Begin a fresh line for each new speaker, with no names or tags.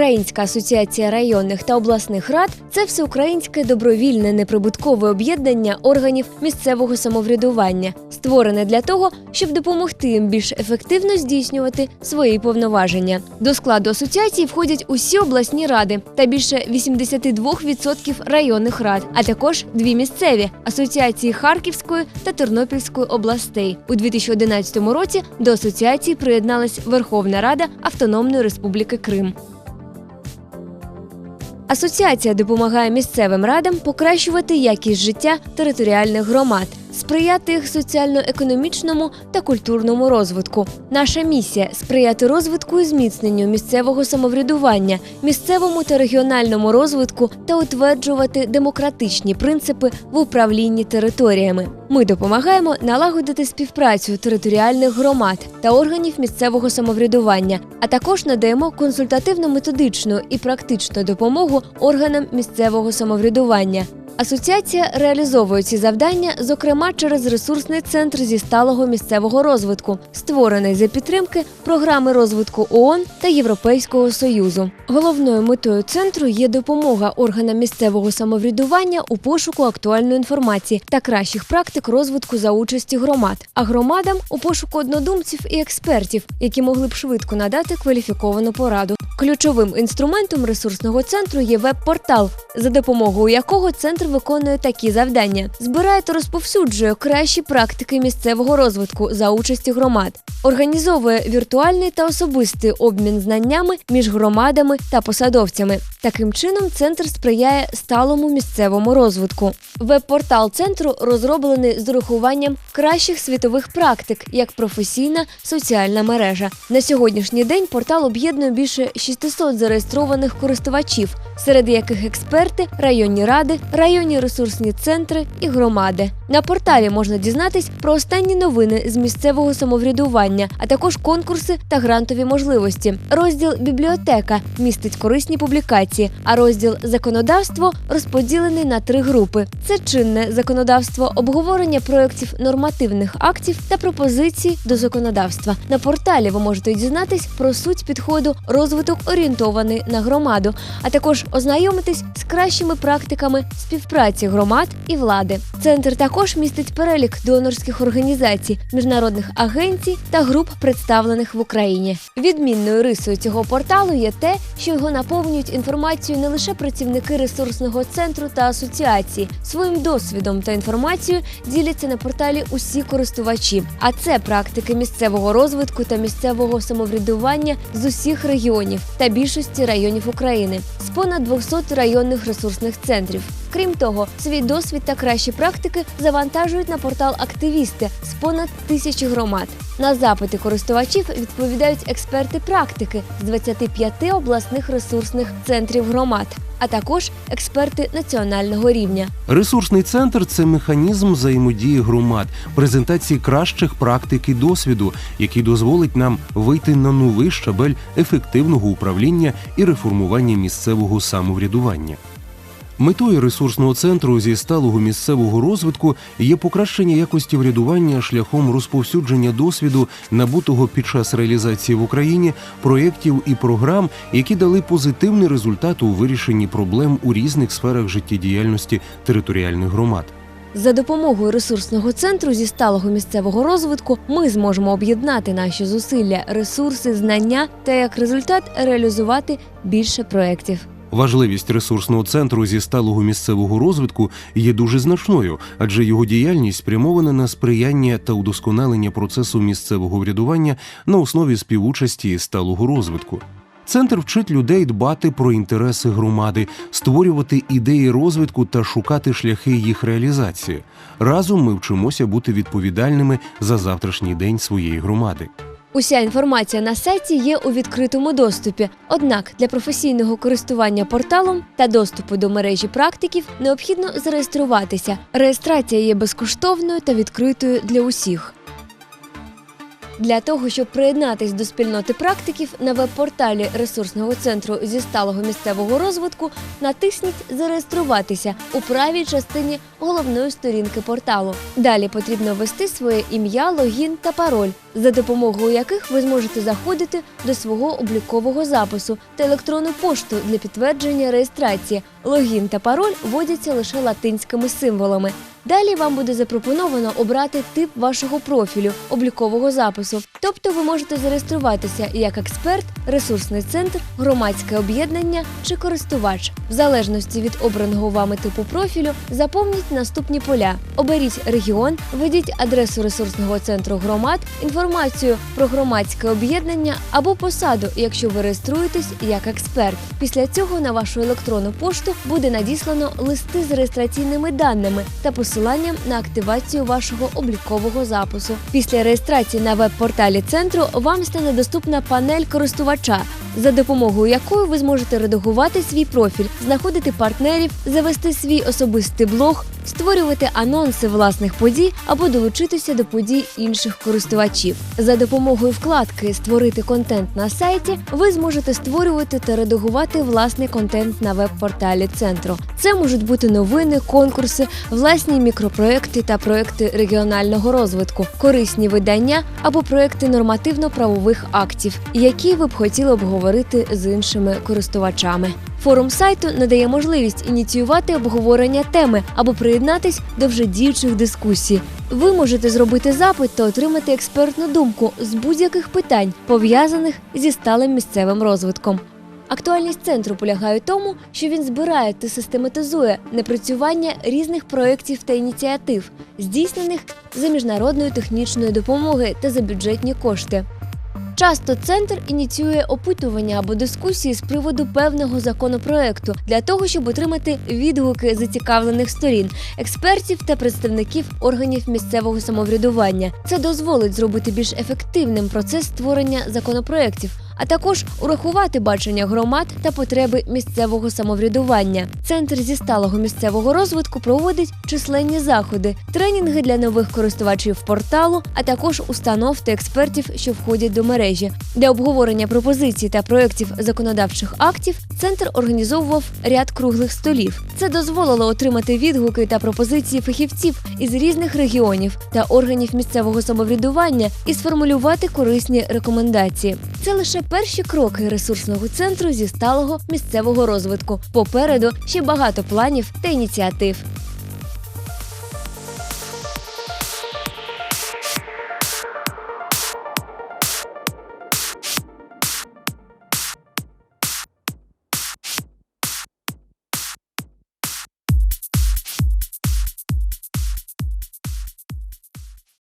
Всеукраїнська асоціація районних та обласних рад це всеукраїнське добровільне неприбуткове об'єднання органів місцевого самоврядування, створене для того, щоб допомогти їм більш ефективно здійснювати свої повноваження. До складу асоціації входять усі обласні ради та більше 82% районних рад, а також дві місцеві асоціації Харківської та Тернопільської областей. У 2011 році до асоціації приєдналась Верховна Рада Автономної Республіки Крим. Асоціація допомагає місцевим радам покращувати якість життя територіальних громад, сприяти їх соціально-економічному та культурному розвитку. Наша місія сприяти розвитку і зміцненню місцевого самоврядування, місцевому та регіональному розвитку та утверджувати демократичні принципи в управлінні територіями. Ми допомагаємо налагодити співпрацю територіальних громад та органів місцевого самоврядування, а також надаємо консультативно-методичну і практичну допомогу органам місцевого самоврядування. Асоціація реалізовує ці завдання, зокрема через ресурсний центр зі сталого місцевого розвитку, створений за підтримки програми розвитку ООН та Європейського союзу. Головною метою центру є допомога органам місцевого самоврядування у пошуку актуальної інформації та кращих практик розвитку за участі громад, а громадам у пошуку однодумців і експертів, які могли б швидко надати кваліфіковану пораду. Ключовим інструментом ресурсного центру є веб-портал, за допомогою якого центр виконує такі завдання: збирає та розповсюджує кращі практики місцевого розвитку за участі громад, організовує віртуальний та особистий обмін знаннями між громадами та посадовцями. Таким чином, центр сприяє сталому місцевому розвитку. Веб-портал центру розроблений з урахуванням кращих світових практик як професійна соціальна мережа. На сьогоднішній день портал об'єднує більше 600 зареєстрованих користувачів, серед яких експерти, районні ради, районні ресурсні центри і громади. На порталі можна дізнатись про останні новини з місцевого самоврядування, а також конкурси та грантові можливості. Розділ бібліотека містить корисні публікації, а розділ законодавство розподілений на три групи: це чинне законодавство, обговорення проєктів нормативних актів та пропозицій до законодавства. На порталі ви можете дізнатись про суть підходу розвиток орієнтований на громаду, а також ознайомитись з кращими практиками співпраці громад і влади. Центр також містить перелік донорських організацій, міжнародних агенцій та груп, представлених в Україні. Відмінною рисою цього порталу є те, що його наповнюють інформацією не лише працівники ресурсного центру та асоціації. Своїм досвідом та інформацією діляться на порталі усі користувачі. А це практики місцевого розвитку та місцевого самоврядування з усіх регіонів та більшості районів України з понад 200 районних ресурсних центрів. Крім того, свій досвід та кращі практики завантажують на портал активісти з понад тисячі громад. На запити користувачів відповідають експерти практики з 25 обласних ресурсних центрів громад, а також експерти національного рівня.
Ресурсний центр це механізм взаємодії громад, презентації кращих практик і досвіду, який дозволить нам вийти на новий щабель ефективного управління і реформування місцевого самоврядування. Метою ресурсного центру зі сталого місцевого розвитку є покращення якості врядування шляхом розповсюдження досвіду, набутого під час реалізації в Україні проєктів і програм, які дали позитивний результат у вирішенні проблем у різних сферах життєдіяльності територіальних громад.
За допомогою ресурсного центру зі сталого місцевого розвитку ми зможемо об'єднати наші зусилля, ресурси, знання та як результат реалізувати більше проєктів.
Важливість ресурсного центру зі сталого місцевого розвитку є дуже значною, адже його діяльність спрямована на сприяння та удосконалення процесу місцевого врядування на основі співучасті сталого розвитку. Центр вчить людей дбати про інтереси громади, створювати ідеї розвитку та шукати шляхи їх реалізації. Разом ми вчимося бути відповідальними за завтрашній день своєї громади.
Уся інформація на сайті є у відкритому доступі. Однак для професійного користування порталом та доступу до мережі практиків необхідно зареєструватися. Реєстрація є безкоштовною та відкритою для усіх. Для того, щоб приєднатись до спільноти практиків на веб-порталі ресурсного центру зі сталого місцевого розвитку, натисніть Зареєструватися у правій частині головної сторінки порталу. Далі потрібно ввести своє ім'я, логін та пароль, за допомогою яких ви зможете заходити до свого облікового запису та електронну пошту для підтвердження реєстрації. Логін та пароль вводяться лише латинськими символами. Далі вам буде запропоновано обрати тип вашого профілю облікового запису. Тобто ви можете зареєструватися як експерт, ресурсний центр, громадське об'єднання чи користувач. В залежності від обраного вами типу профілю, заповніть наступні поля: оберіть регіон, введіть адресу ресурсного центру громад, інформацію про громадське об'єднання або посаду, якщо ви реєструєтесь як експерт. Після цього на вашу електронну пошту буде надіслано листи з реєстраційними даними та посиланням на активацію вашого облікового запису. Після реєстрації на веб-порталі центру вам стане доступна панель користувача, за допомогою якої ви зможете редагувати свій профіль, знаходити партнерів, завести свій особистий блог, створювати анонси власних подій або долучитися до подій інших користувачів. За допомогою вкладки Створити контент на сайті ви зможете створювати та редагувати власний контент на веб-порталі центру. Це можуть бути новини, конкурси, власні мікропроекти та проекти регіонального розвитку, корисні видання або проекти нормативно-правових актів, які ви б хотіли обговорити з іншими користувачами. Форум сайту надає можливість ініціювати обговорення теми або приєднатись до вже діючих дискусій. Ви можете зробити запит та отримати експертну думку з будь-яких питань, пов'язаних зі сталим місцевим розвитком. Актуальність центру полягає в тому, що він збирає та систематизує напрацювання різних проєктів та ініціатив, здійснених за міжнародної технічної допомоги та за бюджетні кошти. Часто центр ініціює опитування або дискусії з приводу певного законопроекту для того, щоб отримати відгуки зацікавлених сторін, експертів та представників органів місцевого самоврядування. Це дозволить зробити більш ефективним процес створення законопроектів. А також урахувати бачення громад та потреби місцевого самоврядування. Центр зі сталого місцевого розвитку проводить численні заходи, тренінги для нових користувачів порталу, а також установ та експертів, що входять до мережі. Для обговорення пропозицій та проєктів законодавчих актів центр організовував ряд круглих столів. Це дозволило отримати відгуки та пропозиції фахівців із різних регіонів та органів місцевого самоврядування і сформулювати корисні рекомендації. Це лише перші кроки ресурсного центру зі сталого місцевого розвитку. Попереду ще багато планів та ініціатив.